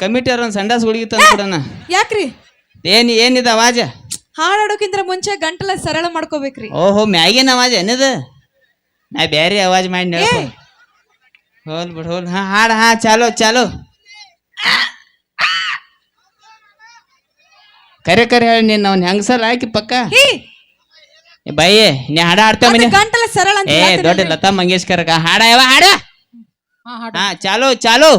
Committee ಅವ್ರ ಸಂಡಾಸ್ ಹುಡುಗಿ ತಂದ್ಬಿಡಣ ಯಾಕ್ರಿ? ಏನ್ ಏನಿದ ಅವಾಜ? ಹಾಡಾಡೋಕ್ಕಿಂತ ಮುಂಚೆ ಗಂಟಲ ಸರಳ ಮಾಡ್ಕೋಬೇಕ್ರಿ. ಓಹೋ ಮ್ಯಾಗಿನ ಅವಾಜ ಏನದ? ನಾ ಬ್ಯಾರೆ ಅವಾಜ್ ಮಾಡಿ ಹೋಲ್ ಬಿಡ್ ಹೋಲ್. ಹಾ ಹಾಡ ಹಾ ಚಾಲೋ ಚಾಲೋ. ಕರೆ ಕರೆ ಹೇಳಿ ನೀನ್ ಅವ್ನ ಹೆಂಗಸರ್ ಹಾಕಿ ಪಕ್ಕ. ಹೇ. ಏ ಬೈಯ್ ನೀ ಹಾಡ ಮನೆ? ಗಂಟಲ ಸರಳ ಅಂತ ಏ ದೊಡ್ಡ. ಲತಾ ಮಂಗೇಶ್ಕರ್ ಹಾಡ ಯಾವ ಹಾಡು. ಹಾ ಚಾಲೋ ಚಾಲೋ.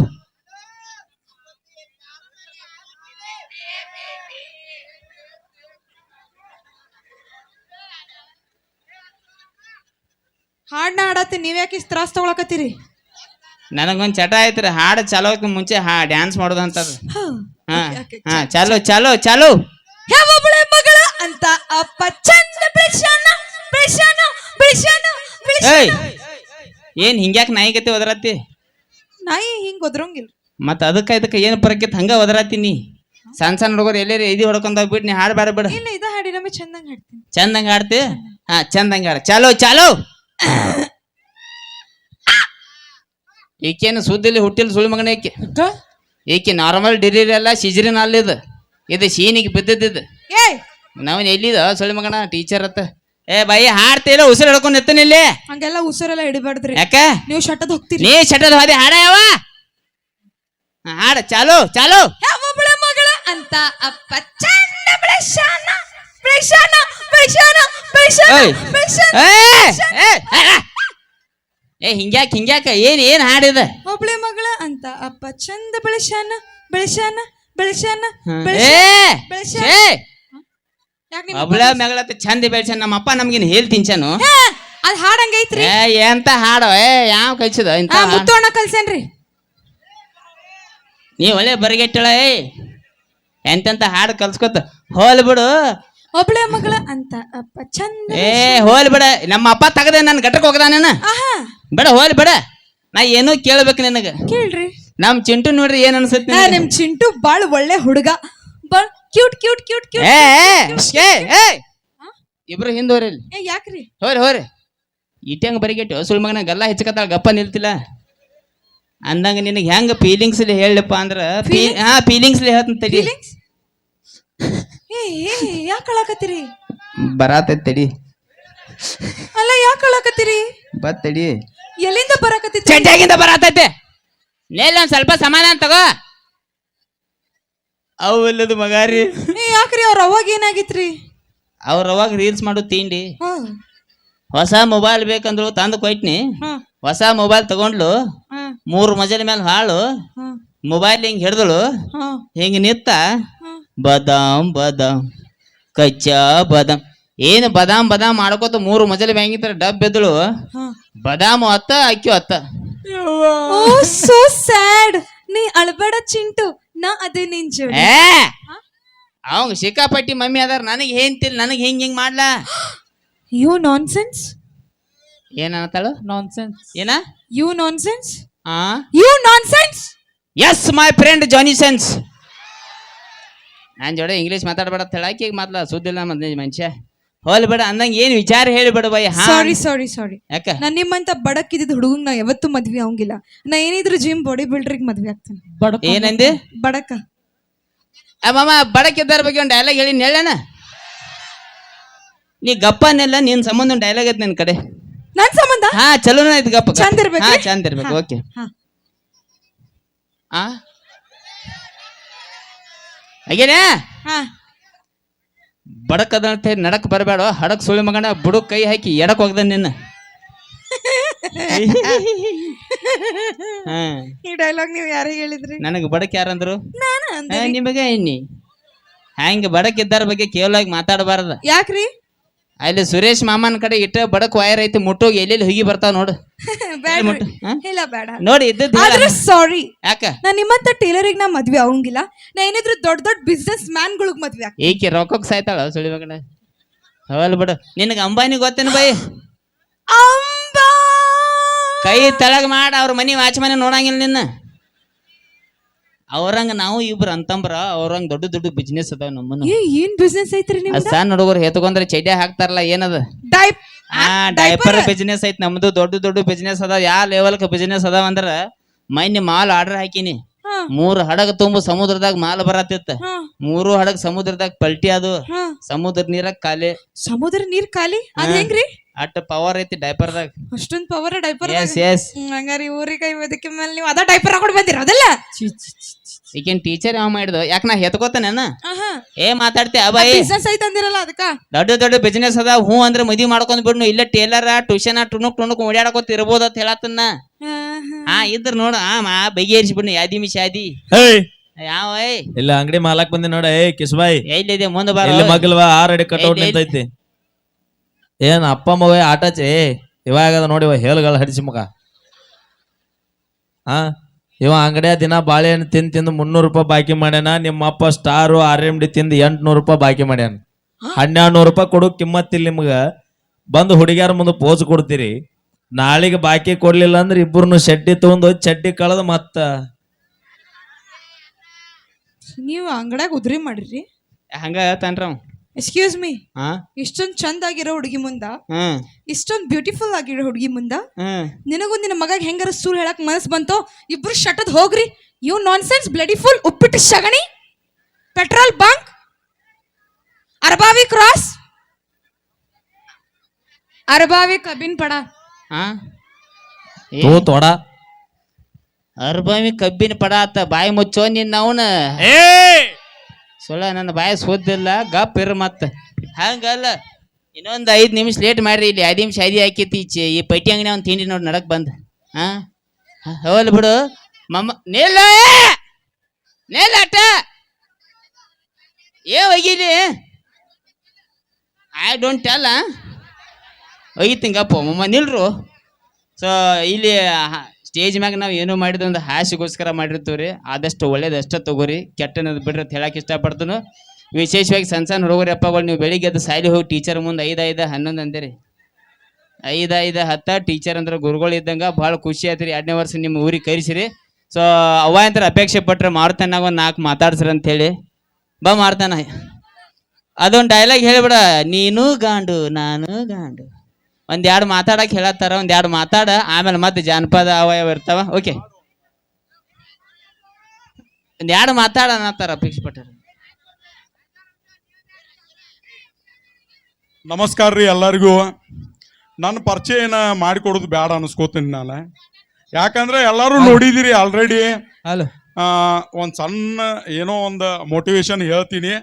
ಹಾಡ್ನ ಹಾಡತ್ತಿ ನೀವ್ಯಾಕೆ ಯಾಕೆ ತ್ರಾಸ ತಗೊಳಕತ್ತೀರಿ? ನನಗೊಂದ್ ಚಟ ಐತ್ರಿ ಹಾಡು ಚಾಲೋಕ್ ಮುಂಚೆ ಹಾ ಡ್ಯಾನ್ಸ್ ಮಾಡೋದು ಅಂತದ ಹಾ. ಹಾ ಚಲೋ ಚಾಲೋ ಚಾಲೋ. ಚಾಲೋ ಮಗಳ ಅಂತ ಅಪ್ಪ ಚಂದ ಬೆಳ್ಸ್ಯಾನ ಬೆಳ್ಸ್ಯಾನ ಬೆಳ್ಸ್ಯಾನ ಏಯ್ ಬೆಳ್ಸ್ಯಾನ ಏನ್ ಹಿಂಗ್ಯಾಕ್ ನಾಯಿಗತಿ ಒದರತ್ತಿ ನಾಯಿ ಹಿಂಗ್ ಒದ್ರಂಗಿಲ್ಲ ಮತ್ತ ಅದಕ್ಕ ಇದಕ್ಕ ಏನ್ ಪರಕಿತ್ ಹಂಗ ನೀ? ಸಣ್ಣ ಸಣ್ಣ ಹುಡುಗರು ಎಲ್ಲೇರಿ ಇದಿ ಹೊಡ್ಕೊಂಡ್ ಬಿಡ್ ನೀ ಹಾಡ್ ಬೇಡ ಬಿಡ. ಇಲ್ಲ ಇದ ಹಾಡಿ ನಮಗೆ ಚಂದಂಗ ಹಾಡ್ತೀನಿ. ಚಂದಂಗ ಹಾಡ್ತಿ? ಹಾ ಚಂದಂಗ ಹಾಡ. ಚಲೋ ಚಾಲೋ. ಈಕೇನು ಸುದ್ದಿಲಿ ಹುಟ್ಟಿಲ್ ಸುಳಿ ಮಗನ ಈಕೆ? ಈಕೆ ನಾರ್ಮಲ್ ಡಿಲಿವರಿ ಅಲ್ಲ ಸಿಜರಿನ್ ಅಲ್ಲಿದು ಇದು. ಸೀನಿಗೆ ಬಿದ್ದಿದ್ದು ಏಯ್! ನಾವ್ ಎಲ್ಲಿದ ಸುಳಿ ಮಗನ ಟೀಚರ್ ಅತ್ತ ಏ ಬೈ ಹಾಡ್ತಿಲ್ಲ ಉಸಿರು ಹಿಡ್ಕೊಂಡು ನಿತ್ತನ ಇಲ್ಲಿ? ಹಂಗೆಲ್ಲ ಉಸಿರೆಲ್ಲ ಹಿಡಿಬಾರ್ದ್ರಿ. ಯಾಕ? ನೀವು ಶಟದ್ ಹೋಗ್ತೀರಿ. ನೀ ಶಟದ ಹೋದೆ ಹಾಡ ಯಾವ? ಹಾಡ ಚಾಲು ಚಾಲು. ಮಗಳ ಅಂತ ಅಪ್ಪ ಚಂದ ಬೆಳ್ಸ್ಯಾನ ಬೆಳ್ಸ್ಯಾನ ಏಯ್. ಬೆಳ್ಸ್ಯಾನ ಏ, ಹಿಂಗ್ಯಾಕ ಹಿಂಗ್ಯಾಕ ಏನ್ ಏನ್ ಹಾಡಿದ? ಒಬ್ಳೆ ಮಗಳ ಅಂತ ಅಪ್ಪ ಚಂದ ಬೆಳಶಾನ ಬೆಳಶಾನ ಬೆಳಶಾನ ನಿಮ್ ಒಬ್ಳ ಮಗಳತ್ತ ಚಂದ ಬೆಳಶಾನ ನಮ್ಮ ಅಪ್ಪ ನಮ್ಗಿನ್ ಹೇಳ್ ಹೇ, ಅದ್ ಹಾಡಂಗೈತ್ರಿ. ಏ ಎಂತ ಹಾಡು? ಏ ಯಾವ ಕಲ್ಸಿದ? ಇಂತ ಆ ಹಾಡ್? ಮುತ್ತು ಅಣ್ಣ ಕಲ್ಸೇನ್ರಿ. ನೀ ಒಳ್ಳೆ ಬರಿಗೆಟ್ಟಳ ಏ ಎಂತೆಂತ ಹಾಡು ಕಲ್ಸ್ಕೊತ ಹೋಲ್ ಬಿಡು. ಒಬ್ಳೆ ಮಗಳ ಅಂತ ಅಪ್ಪ ಚಂದ ಏ ಹೋಲ್ ಬಿಡ. ನಮ್ಮ ಅಪ್ಪ ತಗದೆ ನನ್ ಗಟ್ಟಕ್ ಹೋಗದಾನೇನ ಆಹಾ. ಬಿಡ ಹೋಲ್ ಬಿಡ. ನಾ ಏನೋ ಕೇಳ್ಬೇಕು ನಿನಗ. ಕೇಳ್ರಿ. ನಮ್ ಚಿಂಟು ನೋಡ್ರಿ ಏನ್ ಅನ್ಸುತ್ತೆ ಆ, ನಿಮ್ ಚಿಂಟು ಬಾಳ್ ಒಳ್ಳೆ ಹುಡುಗ. ಬಾಳ್ ಕ್ಯೂಟ್ ಕ್ಯೂಟ್ ಕ್ಯೂಟ್ ಕ್ಯೂಟ್ ಏ ಏ, ಇಬ್ರು ಹಿಂದೋರಿ ಇಲ್ಲಿ. ಏ ಯಾಕ್ರಿ? ಹೋರಿ ಹೋರಿ. ಇಟ್ಟಂಗ ಬರಿಗೆಟ್ಟು ಸುಳ್ ಮಗನ ಗಲ್ಲ ಹೆಚ್ಚಕತ್ತಾಳ ಗಪ್ಪ ನಿಲ್ತಿಲ್ಲ. ಅಂದಂಗ ನಿನಗೆ ಹೆಂಗ ಫೀಲಿಂಗ್ಸ್ ಹೇಳಪ್ಪ ಅಂದ್ರ ಫೀ- ಹಾ ಫೀಲಿಂಗ್ಸ್ ಹೇಳ್ತೀನಿ ತಡಿ. ಫೀಲಿಂಗ್ಸ್ ಏ ಏ ಯಾಕೆ ಅಳಕತ್ತೀರಿ? ಬರಾತೈತಿ ತಡಿ ಅಲ್ಲ ಯಾಕೆ ಅಳಕತ್ತೀರಿ? ಬತ್ತಡಿ. ಎಲ್ಲಿಂದ ಬರಕತ್ತಿ ಚಡ್ಡಾಗಿಂದ ಬರಾತೈತೆ. ನೇಲ್ ಒಂದ್ ಸ್ವಲ್ಪ ಸಮಾಧಾನ ತಗೋ. ಅವಲ್ಲದು ಮಗಾರಿ. ಏ ಯಾಕ್ರಿ ಅವ್ರ ಅವಾಗ ಏನಾಗಿತ್ರಿ? ಅವ್ರ ಅವಾಗ ರೀಲ್ಸ್ ಮಾಡು ತಿಂಡಿ. ಹಾ. ಹೊಸ ಮೊಬೈಲ್ ಬೇಕಂದ್ರು ತಂದು ಕೊಯ್ಟ್ನಿ ಹಾ. ಹೊಸ ಮೊಬೈಲ್ ತಗೊಂಡ್ಲು. ಹಾ. ಮೂರು ಮಜಲ ಮೇಲೆ ಹಾಳು. ಹಾ. ಮೊಬೈಲ್ ಹಿಂಗ್ ಹಿಡ್ದಳು. ಹಾ. ಹಿಂಗ್ ನಿತ್ತ. ಬದಾಮ್ ಬದಾಮ್ ಕಚ್ಚಾ ಬದಾಮ್. ಏನು ಬದಾಮ್ ಬದಾಮ್ ಮಾಡ್ಕೋತ ಮೂರು ಮಜಲ ಬ್ಯಾಂಗಿತ್ತರ ಡಬ್ ಎದ್ದಳು ಬದಾಮು ಅತ್ತ ಅಕ್ಕಿ ಅತ್ತ. ಓ ಸೋ ಸ್ಯಾಡ್ ನೀ ಅಳಬೇಡ ಚಿಂಟು. ನಾ ಅದೇ ನಿನ್ ಜೋಡಿ. ಏ! ಅವಂಗ ಸಿಕ್ಕಾಪಟ್ಟಿ ಮಮ್ಮಿ ಅದಾರ. ನನಗೆ ಹೇಂತಿಲ್ಲ ನನಗೆ ಹೆಂಗ್ ಹಿಂಗ್ ಮಾಡ್ಲಾ? ಯು ನಾನ್ಸೆನ್ಸ್ ಏನ್ ಅನ್ನತಾಳು? ನಾನ್ಸೆನ್ಸ್ ಏನ? ಯು ನಾನ್ಸೆನ್ಸ್ ಆ? You nonsense yes my friend Johnny ನಾನು ಜೋಡ ಇಂಗ್ಲೀಷ್ ಮಾತಾಡ್ಬೇಡ ಅಂತ ಹೇಳಾಕಿ ಈಗ ಮಾತ್ಲ ಸುದ್ದಿಲ್ಲ ಮತ್ತೆ ಮನುಷ್ಯ. ಹೋಲ್ ಬೇಡ ಅಂದಂಗ ಏನ್ ವಿಚಾರ ಹೇಳಬೇಡ ಬೈ ಹಾ. ಸಾರಿ ಸಾರಿ ಸಾರಿ ಯಾಕ? ನಾನ್ ನಿಮ್ಮಂತ ಬಡಕ್ಕಿದ್ದ ಹುಡುಗಂಗ್ ನಾ ಯಾವತ್ತೂ ಮದ್ವೆ ಆಗಂಗಿಲ್ಲ ನಾ ಏನಿದ್ರು ಜಿಮ್ ಬಾಡಿ ಬಿಲ್ಡರ್ಗೆ ಮದ್ವೆ ಆಗ್ತೇನೆ. ಏನಂದಿ? ಬಡಕ. ಆ ಮಾಮ ಬಡಕಿದ್ದಾರ ಬಗ್ಗೆ ಒಂದು ಡೈಲಾಗ್ ಹೇಳಿ ಹೇಳಣ ನೀ ಗಪ್ಪನೆಲ್ಲ ನಿನ್ ಸಂಬಂಧ ಒಂದು ಡೈಲಾಗ್ ಐತೆ ನಿನ್ ಕಡೆ. ನನ್ ಸಂಬಂಧ? ಹಾ ಚಲೋನ ಐತಿ ಗಪ್ಪ. ಚಂದ ಇರ್ಬೇಕು ಹಾ ಚಂದ ಇರ್ಬೇಕು. ಓಕೆ. ಹಾ. ಹಾಗೇನೆ? ಹಾ. ಬಡಕದ ಅಂತ ಹೇಳಿ ನಡಕ್ ಬರಬೇಡ. ಹಡಕ್ ಸುಳಿ ಮಗನ ಬುಡಕ್ ಕೈ ಹಾಕಿ ಎಡಕ್ ಹೋಗ್ದ ನಿನ್ನ. ಈ ಡೈಲಾಗ್ ನೀವು ಯಾರು ಹೇಳಿದ್ರಿ? ನನಗೆ ಬಡಕ್ ಯಾರಂದ್ರು ನಾನು ಅಂದೆ ನಿಮಗೆ ಇನ್ನಿ ಹ್ಯಾಂಗ ಬಡಕ್ ಇದ್ದಾರ ಬಗ್ಗೆ ಕೇವಲಾಗಿ ಮಾತಾಡಬಾರ್ದ. ಯಾಕ್ರಿ? ಅಲ್ಲಿ ಸುರೇಶ್ ಮಾಮನ್ ಕಡೆ ಇಟ್ಟ ಬಡಕ್ ವೈರ್ ಐತಿ ಮುಟ್ಟೋಗಿ ಎಲ್ಲೆಲ್ಲಿ ಹುಗಿ ಬರ್ತಾವ ನೋಡು. ಹಾ? ಇಲ್ಲ ಬೇಡ. ನೋಡಿ ಇದ್ದದ್ದು ಆದ್ರೆ ಸಾರಿ ಯಾಕ? ನಾ ನಿಮ್ಮಂತ ಟೇಲರಿಗೆ ನಾ ಮದ್ವೆ ಆಗಂಗಿಲ್ಲ. ನಾ ಏನಿದ್ರು ದೊಡ್ಡ ದೊಡ್ಡ ಬಿಸ್ನೆಸ್ ಮ್ಯಾನ್ಗಳಿಗೆ ಮದ್ವೆ ಆಗ್ತೀನಿ. ಈಕೆ ರೊಕ್ಕಕ್ಕೆ ಸಾಯ್ತಾಳ ಸುಳಿ ಮಗನ? ಹವಲ್ ಬಿಡು. ನಿನಗೆ ಅಂಬಾನಿ ಗೊತ್ತೇನು ಬೈ? ಅಂಬಾ! ಕೈ ತೆಳಗ್ ಮಾಡ ಅವ್ರ ಮನಿ ವಾಚ್ಮನೆ ನೋಡಂಗಿಲ್ಲ ನಿನ್ನ. ಅವ್ರಂಗ ನಾವು ಇಬ್ರು ಅಂತಂಬ್ರ ಅವ್ರಂಗ ದೊಡ್ಡ ದೊಡ್ಡ ಬಿಸ್ನೆಸ್ ಅದಾವ ನಮ್ಮನ್ನು. ಏ ಏನ್ ಬಿಸ್ನೆಸ್ ಐತ್ರಿ ಆ ನಿಮ್ದು? ಸಣ್ಣ ಹುಡುಗರು ಹೆತ್ಕೊಂಡ್ರೆ ಚಡ್ಡಿ ಹಾಕ್ತಾರಲ್ಲ ಏನದ? ಡೈಪ್ ಆ ಡೈಪರ್ ಬಿಸ್ನೆಸ್ ಐತಿ ನಮ್ದು ದೊಡ್ಡ ದೊಡ್ಡ ಬಿಸ್ನೆಸ್ ಅದಾವ. ಯಾವ ಲೆವೆಲ್ಕ್ ಬಿಸ್ನೆಸ್ ಅದಾವ ಅಂದ್ರ ಮೊನ್ನೆ ಮಾಲ್ ಆರ್ಡರ್ ಹಾಕಿನಿ. ಮೂರು ಹಡಗ ತುಂಬ ಸಮುದ್ರದಾಗ ಮಾಲ್ ಬರತ್ತಿತ್ತ. ಮೂರು ಹಡಗ ಸಮುದ್ರದಾಗ ಪಲ್ಟಿ ಅದು ಸಮುದ್ರ ನೀರ ಖಾಲಿ. ಸಮುದ್ರ ನೀರ್ ಖಾಲಿ? ಅದ್ ಹೆಂಗ್ರಿ? ಅಟ್ಟ ಪವರ್ ಐತಿ ಡೈಪರ್ದಾಗ. ಅಷ್ಟೊಂದ್ ಪವರ್ ಡೈಪರ್ ಎಸ್ ಎಸ್ ಹಂಗಾರಿ ಊರಿಗೆ ಕೈ ವೇದಿಕೆ ಮೇಲೆ ನೀವು ಅದ ಡೈಪರ್ ಹಾಕೊಂಡು ಬಂದಿರ ಅದಲ್ಲ? ಈಗೇನ್ ಟೀಚರ್ ಯಾವ ಮಾಡಿದ ಯಾಕ ನಾ ಹೆತ್ಕೋತಾನೇನ ಏ ಮಾತಾಡ್ತಿ ಅಬಾಯಿ ಬಿಸ್ನೆಸ್ ಐತ್ ಅಂದಿರಲ್ಲ ಅದಕ್ಕ? ದೊಡ್ಡ ದೊಡ್ಡ ಬಿಸ್ನೆಸ್ ಅದ ಹೂ ಅಂದ್ರೆ ಮದಿ ಮಾಡ್ಕೊಂಡ್ ಬಿಡ್ನು. ಇಲ್ಲ ಟೇಲರ ಟ್ಯೂಷನ್ ಟುಣುಕ್ ಟುಣುಕ್ ಓಡಾಡಕೋತ ಇರ್ಬೋದ ಅಂತ ಹೇಳತ್ತನ್ನ. ಹಾ ಇದ್ರ ನೋಡ ಆ ಮಾ ಬಗೆಹರಿಸಿ ಬಿಡ್ನು. ಯಾದಿ ಮಿಶ್ ಯಾದಿ. ಯಾವ ಇಲ್ಲ ಅಂಗಡಿ ಮಾಲಕ್ ಬಂದಿ ನೋಡ. ಏ ಕಿಸ್ಬಾಯಿ. ಎಲ್ಲಿದೆ? ಮುಂದೆ ಬಾರ. ಮಗಲ್ವಾ? ಆರ್ ಅಡಿ ಕಟ್ಔಟ್ ಎಲ್ಲಿ- ನಿಂತೈತಿ. ಏನ್ ಅಪ್ಪ ಮಗ ಆಟಾಚೆ ಇವಾಗ ನೋಡಿ ಇವ ಹೇಳುಗಳ ಹಡಿಸಿ ಮಗ. ಹಾ ಇವ ಅಂಗಡಿಯ ದಿನ ಬಾಳೆಹಣ್ಣು ತಿಂದು ತಿಂದು ಮುನ್ನೂರು ರೂಪಾಯಿ ಬಾಕಿ ಮಾಡ್ಯಾನ ನಿಮ್ಮ ಅಪ್ಪ ಸ್ಟಾರು ಆರ್ ಎಂ ಡಿ ತಿಂದು ಎಂಟ್ನೂರು ರೂಪಾಯಿ ಬಾಕಿ ಮಾಡ್ಯಾನ. ಹನ್ನೆರಡು ನೂರು ರೂಪಾಯಿ ಕೊಡು ಕಿಮ್ಮತ್ತಿಲ್ಲ ನಿಮ್ಗೆ. ಬಂದು ಹುಡುಗಿಯರ ಮುಂದೆ ಪೋಸ್ ಕೊಡ್ತೀರಿ. ನಾಳೆಗೆ ಬಾಕಿ ಕೊಡ್ಲಿಲ್ಲ ಅಂದ್ರೆ ಇಬ್ಬರನ್ನು ಚಡ್ಡಿ ತಗೊಂಡು ಚಡ್ಡಿ ಕಳೆದು ಮತ್ತ. ನೀವು ಅಂಗಡ್ಯಾಗ ಉದ್ರಿ ಮಾಡಿರಿ. ಹಂಗ ಹೇಳ್ತಾನ್ರ ಅವ. ಎಕ್ಸ್ಕ್ಯೂಸ್ ಮೀ ಹಾ ಇಷ್ಟೊಂದ್ ಚಂದ ಆಗಿರೋ ಹುಡುಗಿ ಮುಂದ ಹ್ಮ್ ಇಷ್ಟೊಂದ್ ಬ್ಯೂಟಿಫುಲ್ ಆಗಿರೋ ಹುಡುಗಿ ಮುಂದ ಹ್ಮ್ ನಿನಗೂ ನಿನ್ನ ಮಗ ಹೆಂಗಾರ ಸೂಲ್ ಹೇಳಕ್ ಮನಸ್ ಬಂತೋ ಇಬ್ರು ಶಟದ್ ಹೋಗ್ರಿ. You nonsense bloody full ಉಪ್ಪಿಟ್ಟು ಶಗಣಿ. Petrol bunk Arabhavi cross Arabhavi ಕಬಿನ್ ಪಡ. ಹಾ ಏ, ತೋ ತೊಡ. ಅರ್ಬಾವಿ ಕಬ್ಬಿನ ಪಡ ಆತ ಬಾಯಿ ಮುಚ್ಚೋ ನಿನ್ನ ಅವನ ಸುಳ್ಳ ನನ್ನ ಬಾಯ ಸೋದಿಲ್ಲ ಗಪ್ ಇರ ಮತ್ತೆ. ಹಂಗಲ್ಲ, ಇನ್ನೊಂದು ಐದು ನಿಮಿಷ ಲೇಟ್ ಮಾಡ್ರಿ ಇಲ್ಲಿ, ಐದ್ ನಿಮಿಷ ಐದಿ ಹಾಕೈತಿ ಈಚೆ, ಈ ಪೈಟಿ ಅಂಗಡಿ ಅವ್ನು ತಿಂಡಿ ನೋಡಿ ನಡಕ್ ಬಂದ. ಹಾ? ಹೋಲ್ ಬಿಡು. ಮಮ್ಮ, ನಿಲ್ಲ ನಿಲ್ಲ ಅಟ್ಟ. ಏ, ಒಗಿಲಿ. ಐ ಡೋಂಟ್ ಟೆಲ್ ಒಗಿತಿಂಗಪ್ಪ ಮಮ್ಮ, ನಿಲ್ರು. ಸೊ, ಇಲ್ಲಿ ಸ್ಟೇಜ್ ಮ್ಯಾಗ ನಾವು ಏನು ಮಾಡಿದ ಒಂದು ಹಾಸಿಗೋಸ್ಕರ ಮಾಡಿರ್ತೀವಿ ರೀ ಆದಷ್ಟು ಒಳ್ಳೇದು ಅಷ್ಟೇ ತಗೋರಿ. ಕೆಟ್ಟನದು ಬಿಡ್ರಿ ಅಂತ ಹೇಳಕ್ಕೆ ಇಷ್ಟಪಡ್ತೀನಿ. ವಿಶೇಷವಾಗಿ ಸಣ್ಣ ಸಣ್ಣ ಹುಡುಗರು ಅಪ್ಪಗಳು ನೀವು ಬೆಳಿಗ್ಗೆ ಎದ್ದು ಸಾಲಿ ಹೋಗಿ ಟೀಚರ್ ಮುಂದೆ ಐದು ಐದು, ಹನ್ನೊಂದು ಅಂದಿರಿ ಐದು ಐದು, ಹತ್ತ ಟೀಚರ್ ಅಂದ್ರೆ ಗುರುಗಳು ಇದ್ದಂಗೆ ಭಾಳ ಖುಷಿ ಆಯ್ತು ಎರಡನೇ ವರ್ಷ ನಿಮ್ಮ ಊರಿಗೆ ಕರೆಸಿರಿ. ಸೊ ಅವ ಅಂತಾರೆ ಅಪೇಕ್ಷೆ ಪಟ್ರೆ ಮಾರ್ತಾನಾಗ ಒಂದು ನಾಲ್ಕು ಮಾತಾಡ್ಸ್ರಿ ಅಂತ ಹೇಳಿ. ಬಾ ಮಾರ್ತಾನ. ಅದೊಂದು ಡೈಲಾಗ್ ಹೇಳಿಬಿಡ. ನೀನು ಗಾಂಡು, ನಾನು ಗಾಂಡು. ಒಂದ್ ಎರಡು ಮಾತಾಡಕ್ ಹೇಳತ್ತಾರ ಒಂದ್ ಎರಡು ಮಾತಾಡ ಆಮೇಲೆ ಮತ್ತೆ ಜಾನಪದ ಅವಯವ ಇರ್ತಾವ. ಓಕೆ ಒಂದ್ ಎರಡು ಮಾತಾಡ ಅನ್ನತ್ತಾರ ಅಪೇಕ್ಷೆ ಪಟ್ಟರು? ನಮಸ್ಕಾರ ರೀ ಎಲ್ಲರಿಗೂ. ನನ್ನ ಪರಿಚಯನ ಮಾಡಿಕೊಡೋದು ಬೇಡ ಅನ್ಸ್ಕೋತೀನಿ ನಾನು. ಯಾಕಂದ್ರೆ ಎಲ್ಲರೂ ನೋಡಿದಿರಿ ಆಲ್ರೆಡಿ ಹಲೋ ಒಂದು ಸಣ್ಣ ಏನೋ ಒಂದು ಮೋಟಿವೇಶನ್ ಹೇಳ್ತೀನಿ.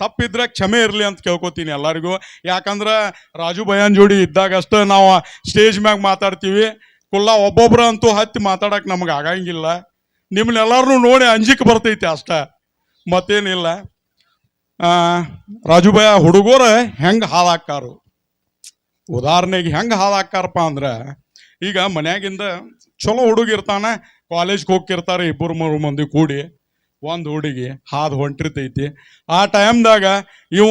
ತಪ್ಪಿದ್ರೆ ಕ್ಷಮೆ ಇರಲಿ ಅಂತ ಕೇಳ್ಕೊತೀನಿ ಎಲ್ಲರಿಗೂ. ಯಾಕಂದ್ರೆ ರಾಜು ಭಯಾನ್ ಜೋಡಿ ಇದ್ದಾಗಷ್ಟೇ ನಾವು ಸ್ಟೇಜ್ ಮ್ಯಾಗ ಮಾತಾಡ್ತೀವಿ. ಕುಲ್ಲ ಒಬ್ಬೊಬ್ರ ಅಂತೂ ಹತ್ತಿ ಮಾತಾಡಕ್ಕೆ ನಮ್ಗೆ ಆಗಂಗಿಲ್ಲ. ನಿಮ್ಮನ್ನೆಲ್ಲರನ್ನೂ ನೋಡಿ ಅಂಜಿಕೆ ಬರ್ತೈತಿ ಅಷ್ಟೇ. ಮತ್ತೇನಿಲ್ಲ. ರಾಜು ಭಯ ಹುಡುಗರು ಹೆಂಗೆ ಹಾಳಾಕ್ಕಾರು? ಉದಾಹರಣೆಗೆ ಹೆಂಗೆ ಹಾಳಾಕ್ಕಾರಪ್ಪ ಅಂದ್ರೆ, ಈಗ ಮನ್ಯಾಗಿಂದ ಚಲೋ ಹುಡುಗ ಇರ್ತಾನೆ ಕಾಲೇಜ್ಗೆ ಹೋಗ್ತಿರ್ತಾರೆ ಇಬ್ಬರು ಮೂರು ಮಂದಿ ಕೂಡಿ. ಒಂದು ಹುಡುಗಿ ಹಾದು ಹೊಂಟಿರ್ತೈತಿ. ಆ ಟೈಮ್ದಾಗ ಇವ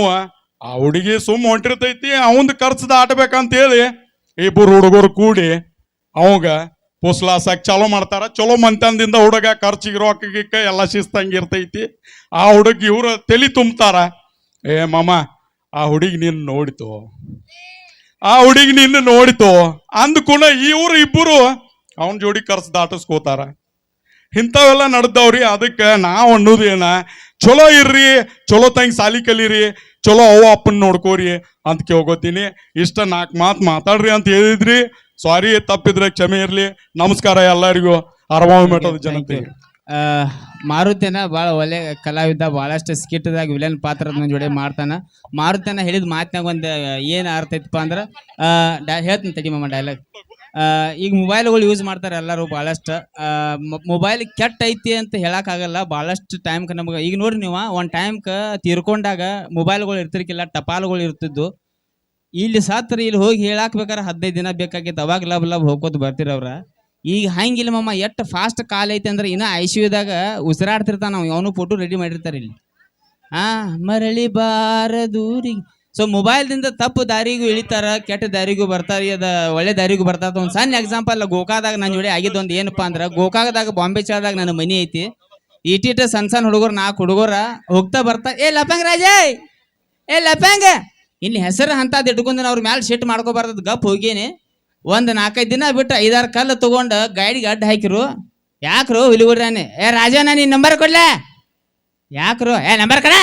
ಆ ಹುಡುಗಿ ಸುಮ್ಮ ಹೊಂಟಿರ್ತೈತಿ, ಅವಂದು ಆಟಬೇಕಂತ ಹೇಳಿ ಇಬ್ಬರು ಹುಡುಗರು ಕೂಡಿ ಅವಾಗ ಪುಸ್ಲಾಸಕ್ ಚಲೋ ಮಾಡ್ತಾರ. ಚಲೋ ಮಂತಂದಿಂದ ಹುಡುಗ ಖರ್ಚಿಗೆ ರೊಕ್ಕ ಎಲ್ಲ ಎಲ್ಲ ಶಿಸ್ತಂಗಿರ್ತೈತಿ ಆ ಹುಡುಗಿ ಇವ್ರ ತಲೆ ತುಂಬ್ತಾರ. ಏ ಮಾಮ, ಆ ಹುಡುಗಿ ನಿನ್ನ ನೋಡಿತು? ಆ ಹುಡುಗಿ ನಿನ್ನ ನೋಡಿತು? ಅಂದ ಕುನ ಇವರು ಇಬ್ಬರು ಅವನ ಜೋಡಿ ಖರ್ಚು ದಾಟಿಸ್ಕೋತಾರ. ಇಂಥವೆಲ್ಲ ನಡ್ದವ್ರಿ ಅದಕ್ಕೆ ನಾವು ಅನ್ನೋದು ಏನ? ಚಲೋ ಇರ್ರಿ ಚಲೋ ತಂಗಿ ಸಾಲಿ ಕಲೀರಿ ಚಲೋ ಅವ್ವ ಅಪ್ಪನ ನೋಡ್ಕೋರಿ ಅಂತ ಕೇಳ್ಕೊತೀನಿ. ಇಷ್ಟ ನಾಲ್ಕು ಮಾತು ಮಾತಾಡ್ರಿ ಅಂತ ಹೇಳಿದ್ರಿ. ಸಾರಿ ತಪ್ಪಿದ್ರೆ ಕ್ಷಮೆ ಇರ್ಲಿ. ನಮಸ್ಕಾರ ಎಲ್ಲರಿಗೂ. ಅರಮಾವಿ ಮಠದ ಜನತೆ ಆ, ಮಾರುತಿನ ಭಾಳ ಒಳ್ಳೆ ಕಲಾವಿದ ಭಾಳಷ್ಟು ಸ್ಕಿಟ್ದಾಗ ವಿಲನ್ ಪಾತ್ರ ನನ್ನ ಜೋಡಿ ಮಾಡ್ತಾನ. ಮಾರುತಿನ ಹೇಳಿದ ಮಾತಿನಾಗ ಒಂದು ಏನು ಅರ್ಥ ಐತಪ್ಪ ಅಂದ್ರೆ ಹೇಳ್ತೀನಿ ತಡಿ ಮಾಮ ಡೈಲಾಗ್ ಈಗ ಮೊಬೈಲ್ಗಳು ಯೂಸ್ ಮಾಡ್ತಾರೆ ಎಲ್ಲರೂ ಭಾಳಷ್ಟು ಮೊಬೈಲ್ ಕೆಟ್ಟ ಐತಿ ಅಂತ ಹೇಳೋಕ್ಕಾಗಲ್ಲ ಭಾಳಷ್ಟು ಟೈಮ್ಗೆ ನಮಗೆ, ಈಗ ನೋಡ್ರಿ ನೀವು, ಒಂದು ಟೈಮ್ಗೆ ತೀರ್ಕೊಂಡಾಗ ಮೊಬೈಲ್ಗಳು ಇರ್ತಿರ್ಕಿಲ್ಲ ಟಪಾಲ್ಗಳು ಇರ್ತಿದ್ವು. ಇಲ್ಲಿ ಸಾತ್ರ ಇಲ್ಲಿ ಹೋಗಿ ಹೇಳಾಕ್ ಬೇಕಾರೆ ಹದಿನೈದು ದಿನ ಬೇಕಾಗಿತ್ತು ಅವಾಗ ಲಬ್ ಲಬ್ ಹೋಗ್ಕೋತ ಬರ್ತಿರವ್ರ ಈಗ ಹಂಗಿಲ್ಲ ಮಮ್ಮ ಎಷ್ಟು ಫಾಸ್ಟ್ ಕಾಲ್ ಐತೆ ಅಂದ್ರೆ ಇನ್ನ ಐ ಸಿ ಯುದಾಗ ಉಸಿರಾಡ್ತಿರ್ತಾನ ಅವನು ಫೋಟೋ ರೆಡಿ ಮಾಡಿರ್ತಾರೆ ಇಲ್ಲಿ. ಆ, ಮರಳಿ ಬಾರದೂರಿ ಸೊ ಮೊಬೈಲ್ದಿಂದ ತಪ್ಪು ದಾರಿಗೂ ಇಳಿತಾರ, ಕೆಟ್ಟ ದಾರಿಗೂ ಬರ್ತಾರ ಅದ ಒಳ್ಳೆ ದಾರಿಗೂ ಬರ್ತಾರ ಒಂದು ಸಣ್ಣ ಎಕ್ಸಾಂಪಲ್ ಗೋಕಾದಾಗ ನನ್ನ ಜೋಡಿ ಆಗಿದ್ದು ಒಂದು ಏನಪ್ಪಾ ಅಂದ್ರೆ ಗೋಕಾಗದಾಗ ಬಾಂಬೆ ಚಾದಾಗ ನನ್ನ ಮನಿ ಐತಿ. ಇಟ್ಟಿಟ ಸಣ್ಣ ಸಣ್ಣ ಹುಡುಗರು, ನಾಲ್ಕು ಹುಡುಗರ ಹೋಗ್ತಾ ಬರ್ತಾ, ಏ, ಲಪಂಗ್ ರಾಜೇ ಏ, ಲಪಂಗ! ಇಲ್ಲಿ ಹೆಸರು ಅಂತದ್ ಇಟ್ಕೊಂಡು ಅವ್ರ ಮ್ಯಾಲೆ ಶಿಟ್ ಮಾಡ್ಕೋಬಾರ್ದು ಗಪ್ ಹೋಗೇನಿ. ಒಂದು ನಾಲ್ಕೈದು ದಿನ ಬಿಟ್ಟು ಐದಾರು ಕಲ್ಲು ತಗೊಂಡು ಗೈಡ್ಗೆ ಅಡ್ಡ ಹಾಕಿರು. ಯಾಕ್ರು? ಹುಲಿಗುಡ್ರಾನೆ. ಏ ರಾಜ ನಾನು ನಿನ್ನ ನಂಬರ್ ಕೊಡ್ಲಾ? ಯಾಕ್ರು? ಏ, ನಂಬರ್ ಕಡ!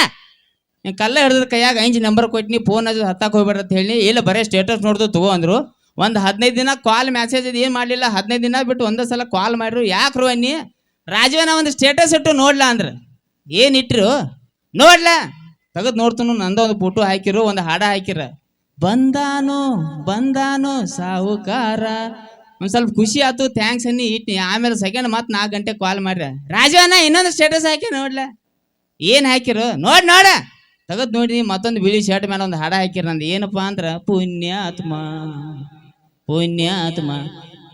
ನೀನ್ ಕಲ್ಲ ಹಿಡಿದ್ರ ಕೈಯಾಗ ಐಂಜ್ ನಂಬರ್ ಕೊಟ್ಟಿನಿ ಫೋನ್ ಅದು ಹತ್ತಾಕ್ ಹೋಗ್ಬೇಡ ಅಂತ ಹೇಳಿ, ಇಲ್ಲ ಬರೇ ಸ್ಟೇಟಸ್ ನೋಡ್ದು ತಗೋ ಅಂದ್ರು. ಒಂದು ಹದಿನೈದು ದಿನ ಕಾಲ್ ಮೆಸೇಜ್ ಅದು ಏನು ಮಾಡಲಿಲ್ಲ, ಹದಿನೈದು ದಿನ ಬಿಟ್ಟು ಒಂದೇ ಸಲ ಕಾಲ್ ಮಾಡ್ರು. ಯಾಕ್ರು ಅನ್ನಿ? ರಾಜವನ ಒಂದು ಸ್ಟೇಟಸ್ ಇಟ್ಟು ನೋಡ್ಲಾ ಅಂದ್ರೆ. ಏನು ಇಟ್ರು? ನೋಡ್ಲಾ? ತೆಗೆದು ನೋಡ್ತನು, ನಂದ ಒಂದು ಫೋಟೋ ಹಾಕಿರು, ಒಂದು ಹಾಡ ಹಾಕಿರ. ಬಂದಾನು ಬಂದಾನು ಸಾಹುಕಾರ. ಒಂದು ಸ್ವಲ್ಪ ಖುಷಿ ಆಯ್ತು ಥ್ಯಾಂಕ್ಸ್ ಅನ್ನಿ ಇಟ್ನಿ. ಆಮೇಲೆ ಸೆಕೆಂಡ್ ಮತ್ತೆ ನಾಲ್ಕು ಗಂಟೆ ಕಾಲ್ ಮಾಡ್ರ. ರಾಜವನ ಇನ್ನೊಂದು ಸ್ಟೇಟಸ್ ಹಾಕಿ ನೋಡ್ಲ? ಏನು ಹಾಕಿರು? ನೋಡಿ, ನೋಡ. ತೆಗೆದ್ ನೋಡಿ ಮತ್ತೊಂದು ಬಿಳಿ ಶರ್ಟ್ ಮೇಲೆ ಒಂದು ಹಾಡ ಹಾಕಿರ ನಂದು. ಏನಪ್ಪಾ ಅಂದ್ರ, ಪುಣ್ಯಾತ್ಮ ಪುಣ್ಯಾತ್ಮ.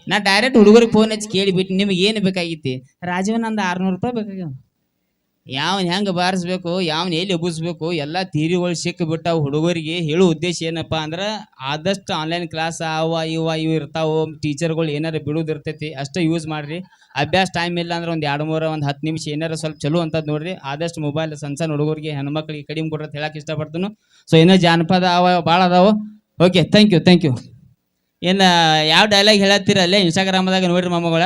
ನಾ ಡೈರೆಕ್ಟ್ ಹುಡುಗರಿಗೆ ಫೋನ್ ಹಚ್ಚಿ ಕೇಳಿಬಿಟ್ಟು ನಿಮ್ಗೆ ಏನು ಬೇಕಾಗಿತ್ತು? ರಾಜವನ್ ನಂದು ಆರ್ನೂರು ರೂಪಾಯಿ ಬೇಕಾಗ್ಯಾವ. ಯಾವನ್ ಹೆಂಗೆ ಬಾರಿಸ್ಬೇಕು, ಯಾವನ್ ಎಲ್ಲಿ ಎಬ್ಬಿಸ್ಬೇಕು, ಎಲ್ಲ ತೀರಿಗಳು ಸಿಕ್ಕಿಬಿಟ್ಟಾವ ಹುಡುಗರಿಗೆ ಹೇಳೋ ಉದ್ದೇಶ ಏನಪ್ಪ ಅಂದ್ರೆ ಆದಷ್ಟು ಆನ್ಲೈನ್ ಕ್ಲಾಸ್ ಅವ ಇವ ಇವು ಇರ್ತಾವು ಟೀಚರ್ಗಳು ಏನಾರ ಬಿಡುದಿರ್ತೈತಿ, ಅಷ್ಟ ಯೂಸ್ ಮಾಡ್ರಿ. ಅಭ್ಯಾಸ ಟೈಮ್ ಇಲ್ಲ ಅಂದ್ರೆ ಒಂದು ಎರಡು ಮೂರು, ಒಂದು ಹತ್ತು ನಿಮಿಷ ಏನಾರ ಸ್ವಲ್ಪ ಚಲೋ ಅಂತದ್ ನೋಡ್ರಿ. ಆದಷ್ಟು ಮೊಬೈಲ್ ಸಣ್ಣ ಸಣ್ಣ ಹುಡುಗರಿಗೆ, ಹೆಣ್ಮಕ್ಳಿಗೆ ಕಡಿಮೆ ಕೊಡ್ರಿ ಅಂತ ಹೇಳಕ್ ಇಷ್ಟಪಡ್ತೀನಿ. ಸೊ ಏನೋ ಜಾನಪದ ಅವ ಭಾಳ ಅದಾವ. Okay thank you thank you ಏನು ಯಾವ ಡೈಲಾಗ್ ಹೇಳತ್ತೀರ ಅಲ್ಲೇ ಇನ್ಸ್ಟಾಗ್ರಾಮ್ದಾಗ ನೋಡ್ರಿ ಮೊಮ್ಮಗಳ